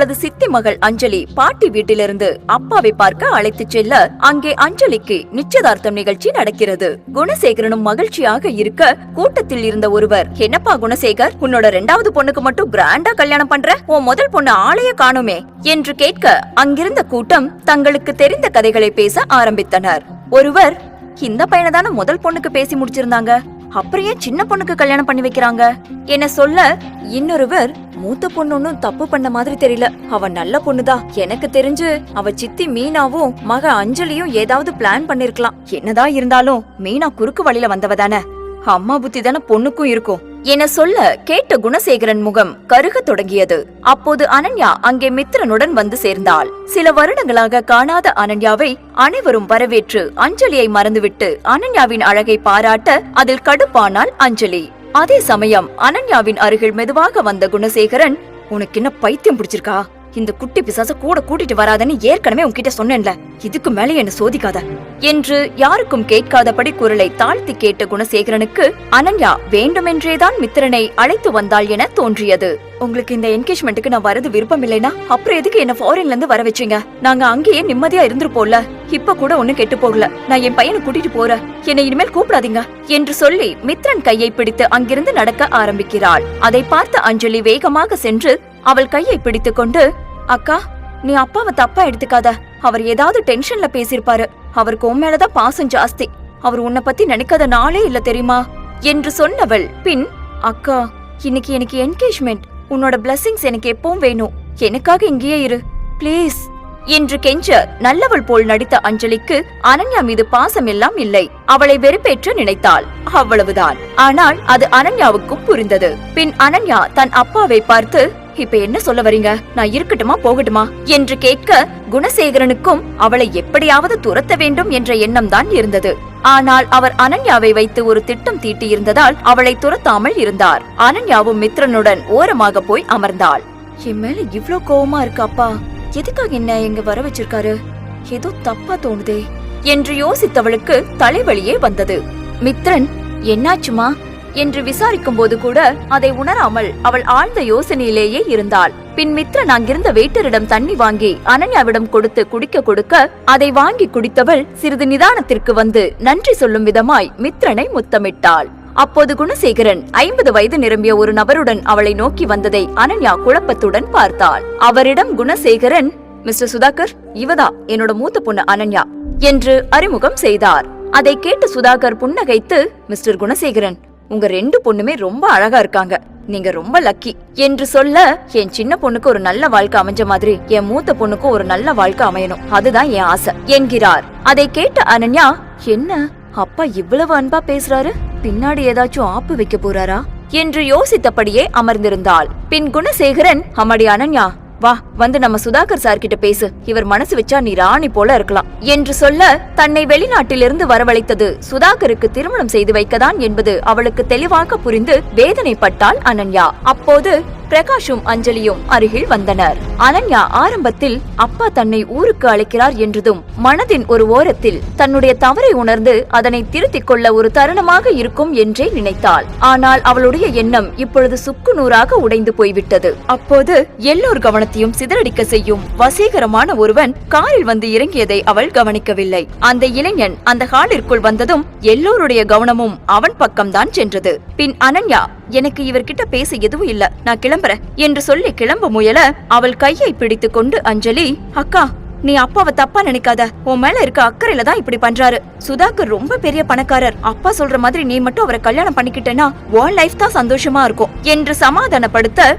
அவளது சித்தி மகள் அஞ்சலி பாட்டி வீட்டிலிருந்து அப்பாவை பார்க்க அழைத்துச் செல்ல அங்கே அஞ்சலிக்கு நிச்சயதார்த்தம் நிகழ்ச்சி நடக்கிறது. குணசேகரனும் மகிழ்ச்சியாக இருக்க கூட்டத்தில் இருந்த ஒருவர் என்னப்பா குணசேகர் உன்னோட ரெண்டாவது பொண்ணுக்கு மட்டும் கிராண்டா கல்யாணம் பண்ற? உன் முதல் பொண்ணு ஆளைய காணுமே என்று கேட்க அங்கிருந்த கூட்டம் தங்களுக்கு தெரிந்த கதைகளை பேச ஆரம்பித்தனர். ஒருவர் இந்த பையனை தானே முதல் பொண்ணுக்கு பேசி முடிச்சிருந்தாங்க அப்புறம் ஏன் சின்ன பொண்ணுக்கு கல்யாணம் பண்ணி வைக்கிறாங்க? என சொல்ல இன்னொருவர் மூத்த பொண்ணு தப்பு பண்ண மாதிரி தெரியல. அவ நல்ல பொண்ணுதா. எனக்கு தெரிஞ்சு அவ சித்தி மீனாவும் மக அஞ்சலியும் ஏதாவது பிளான் பண்ணிருக்கலாம். என்னதான் இருந்தாலும் மீனா குறுக்கு வழியில வந்தவ தானே. அம்மா புத்தி தானே பொண்ணுக்கும் இருக்கும். என சொல்ல கேட்ட குணசேகரன் முகம் கருகத் தொடங்கியது. அப்போது அனன்யா அங்கே மித்திரனுடன் வந்து சேர்ந்தாள். சில வருடங்களாக காணாத அனன்யாவை அனைவரும் வரவேற்று அஞ்சலியை மறந்துவிட்டு அனன்யாவின் அழகை பாராட்ட அதில் கடுப்பானால் அஞ்சலி. அதே சமயம் அனன்யாவின் அருகில் மெதுவாக வந்த குணசேகரன் உனக்கு என்ன பைத்தியம் பிடிச்சிருக்கா? இந்த குட்டி பிசாச கூட கூட்டிட்டு வராதன்னு ஏற்கனவே உன்கிட்ட சொன்னேன்ல. இதுக்கு மேலே என்ன சோதிக்காத. என்று யாருக்கும் கேட்காதபடி குரலை தாழ்த்தி கேட்ட குணசேகரனுக்கு அனன்யா வேண்டுமென்றேதான் மித்திரனை அழைத்து வந்தாள் என தோன்றியது. உங்களுக்கு இந்த என்கேஜ்மெண்ட்டுக்கு நான் வரது விருப்பம் இல்லைனா அப்புறம் எதுக்கு என்ன ஃபாரின்ல இருந்து வர வச்சீங்க? நாங்க அங்கேயே நிம்மதியா இருந்திருப்போம்ல. இப்ப கூட ஒண்ணு கெட்டு போகல. நான் என் பையனை கூட்டிட்டு போறேன். என்னை இனிமேல் கூப்பிடாதீங்க என்று சொல்லி மித்ரன் கையை பிடித்து அங்கிருந்து நடக்க ஆரம்பிக்கிறாள். அதை பார்த்த அஞ்சலி வேகமாக சென்று அவள் கையை பிடித்து கொண்டு அக்கா நீ அப்பாவை தப்பா எடுத்துக்காத. அவர் ஏதாவது டென்ஷன்ல பேசியிருப்பாரு. அவருக்கு உன் மேலதான் பாசம் ஜாஸ்தி. அவர் உன்னை பத்தி நினைக்காத நாளே இல்ல தெரியுமா? என்று சொன்னவள். பின் அக்கா இன்னைக்கு எனக்கு என்கேஜ்மெண்ட் உன்னோட பிளஸ்ஸிங்ஸ் எனக்கு எப்பவும் வேணும். எனக்காக இங்கேயே இரு. ப்ளீஸ் என்று கெஞ்ச நல்லவள் போல் நடித்த அஞ்சலிக்கு அனன்யா மீது பாசம் எல்லாம் இல்லை. அவளை வெறுப்பேற்று நினைத்தாள். அவ்வளவுதான். ஆனால் அது அனன்யாவுக்கும் புரிந்தது. பின் அனன்யா தன் அப்பாவை பார்த்து இப்ப என்ன சொல்ல வரீங்க? நான் இருக்கட்டுமா போகட்டுமா? என்று கேட்க குணசேகரனுக்கும் அவளை எப்படியாவது துரத்த வேண்டும் என்ற எண்ணம் தான் இருந்தது. ஆனால் அவர் அனன்யாவை வைத்து ஒரு திட்டம் தீட்டியிருந்ததால் அவளை துரத்தாமல் இருந்தார். அனன்யாவும் மித்ரனுடன் ஓரமாக போய் அமர்ந்தாள். என் மேல இவ்ளோ கோவமா இருக்கு அப்பா. எதுக்காக என்ன எங்க வர வச்சிருக்காரு? ஏதோ தப்பா தோணுதே. என்று யோசித்தவளுக்கு தலைவலியே வந்தது. மித்ரன் என்னாச்சுமா? என்று விசாரிக்கும் போது கூட அதை உணராமல் அவள் ஆழ்ந்த யோசனையிலேயே இருந்தாள். பின் மித்ரன் அங்கிருந்த வெயிட்டரிடம் தண்ணி வாங்கி அனன்யாவிடம் கொடுத்து குடிக்க கொடுக்க அதை வாங்கி குடித்தவள் சிறிது நிதானத்திற்கு வந்து நன்றி சொல்லும் விதமாய் மித்ரனை முத்தமிட்டாள். அப்போது குணசேகரன் ஐம்பது வயது நிரம்பிய ஒரு நபருடன் அவளை நோக்கி வந்ததை அனன்யா குழப்பத்துடன் பார்த்தாள். அவரிடம் குணசேகரன் மிஸ்டர் சுதாகர் இவதா என்னோட மூத்த பொண்ணு அனன்யா என்று அறிமுகம் செய்தார். அதை கேட்டு சுதாகர் புன்னகைத்து மிஸ்டர் குணசேகரன் உங்க ரெண்டு பொண்ணுமே ரொம்ப அழகா இருக்காங்க. நீங்க ரொம்ப லக்கி என்று சொல்ல என் சின்ன பொண்ணுக்கு ஒரு நல்ல வாழ்க்கை அமைஞ்ச மாதிரி என் மூத்த பொண்ணுக்கு ஒரு நல்ல வாழ்க்கை அமையணும். அதுதான் என் ஆசை. என்கிறார். அதை கேட்ட அனன்யா என்ன? அப்பா இவ்வளவு அன்பா பேசுறாரு? பின்னாடி ஏதாச்சும் ஆப்பு வைக்க போறாரா? என்று யோசித்தபடியே அமர்ந்திருந்தாள். பின் குணசேகரன் அம்மாடி அனன்யா வா வந்து நம்ம சுதாகர் சார் கிட்ட பேசு. இவர் மனசு வச்சா நீ ராணி போல இருக்கலாம். என்று சொல்ல தன்னை வெளிநாட்டிலிருந்து வரவழைத்தது சுதாகருக்கு திருமணம் செய்து வைக்கதான் என்பது அவளுக்கு தெளிவாக புரிந்து வேதனைப்பட்டாள் அனன்யா. அப்போது பிரகாஷும் அஞ்சலியும் அருகில் வந்தனர். அனன்யா ஆரம்பத்தில் அப்பா தன்னை ஊருக்கு அழைக்கிறார் என்றதும் மனதின் ஒரு ஓரத்தில் தன்னுடைய தவறை உணர்ந்து அதனை திருத்திக் கொள்ள ஒரு தருணமாக இருக்கும் என்றே நினைத்தாள். ஆனால் அவளுடைய எண்ணம் இப்பொழுது சுக்கு நூறாக உடைந்து போய்விட்டது. அப்போது எல்லோர் கவனத்தையும் சிதறடிக்க செய்யும் வசீகரமான ஒருவன் காரில் வந்து இறங்கியதை அவள் கவனிக்கவில்லை. அந்த இளைஞன் அந்த ஹாலிற்குள் வந்ததும் எல்லோருடைய கவனமும் அவன் பக்கம்தான் சென்றது. பின் அனன்யா எனக்கு இவர்கிட்ட பேச எதுவும் இல்ல. நான் கிளம்புறேன். என்று சொல்லி கிளம்ப முயல அவள் கையை பிடித்து கொண்டு அஞ்சலி அக்கா நீ அப்பாவை தப்பா நினைக்காத. உன் மேல இருக்க அக்கறையில தான் இப்படி பண்றாரு. சுதாகர் ரொம்ப பெரிய பணக்காரர். அப்பா சொல்ற மாதிரி நீ மட்டும் அவரை கல்யாணம் பண்ணிக்கிட்டேன்னா உன் லைஃப் தான் சந்தோஷமா இருக்கும். என்று சமாதானப்படுத்த